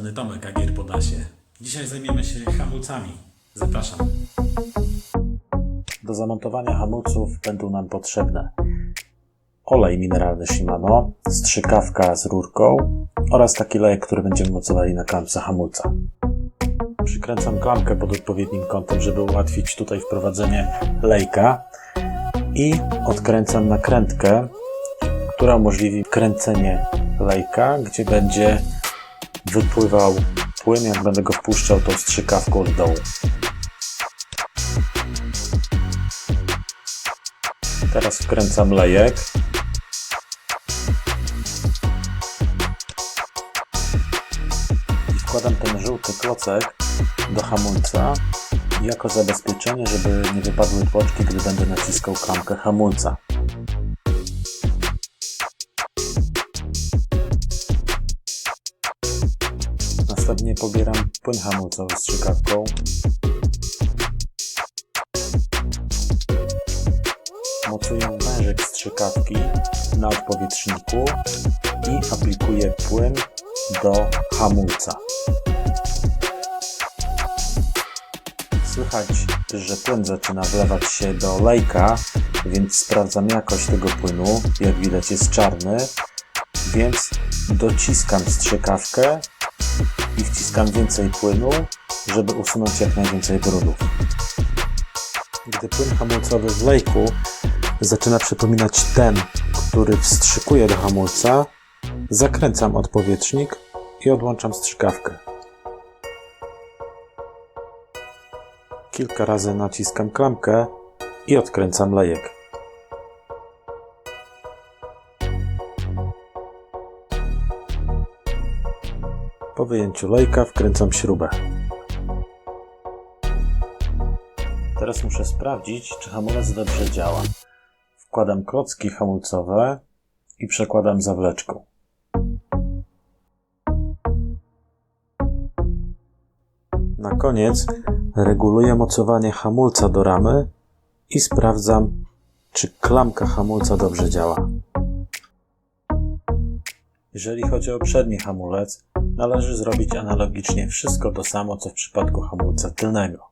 strony Tomek Agier Podasie. Dzisiaj zajmiemy się hamulcami. Zapraszam. Do zamontowania hamulców będą nam potrzebne olej mineralny Shimano, strzykawka z rurką oraz taki lejek, który będziemy mocowali na klamce hamulca. Przykręcam klamkę pod odpowiednim kątem, żeby ułatwić tutaj wprowadzenie lejka i odkręcam nakrętkę, która umożliwi kręcenie lejka, gdzie będzie wypływał płyn, jak będę go wpuszczał tą strzykawką od dołu. Teraz wkręcam lejek. I wkładam ten żółty klocek do hamulca jako zabezpieczenie, żeby nie wypadły tłoczki, gdy będę naciskał klamkę hamulca. Następnie pobieram płyn hamulcowy strzykawką mocuję wężyk strzykawki na odpowietrzniku i aplikuję płyn do hamulca. Słychać, że płyn zaczyna wlewać się do lejka, więc sprawdzam jakość tego płynu. Jak widać jest czarny, więc dociskam strzykawkę i wciskam więcej płynu, żeby usunąć jak najwięcej brudów. Gdy płyn hamulcowy w lejku zaczyna przypominać ten, który wstrzykuje do hamulca, zakręcam odpowietrznik i odłączam strzykawkę. Kilka razy naciskam klamkę i odkręcam lejek. Po wyjęciu lejka wkręcam śrubę. Teraz muszę sprawdzić, czy hamulec dobrze działa. Wkładam klocki hamulcowe i przekładam zawleczką. Na koniec reguluję mocowanie hamulca do ramy i sprawdzam, czy klamka hamulca dobrze działa. Jeżeli chodzi o przedni hamulec, należy zrobić analogicznie wszystko to samo, co w przypadku hamulca tylnego.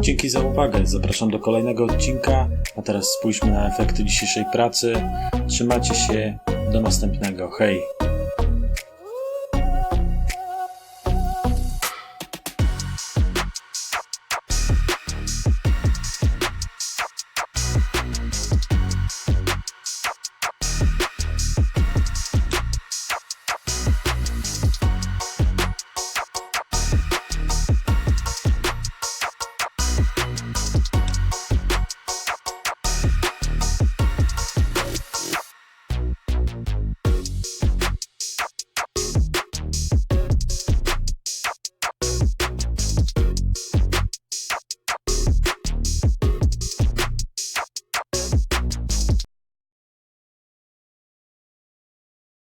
Dzięki za uwagę. Zapraszam do kolejnego odcinka. A teraz spójrzmy na efekty dzisiejszej pracy. Trzymajcie się. Do następnego. Hej!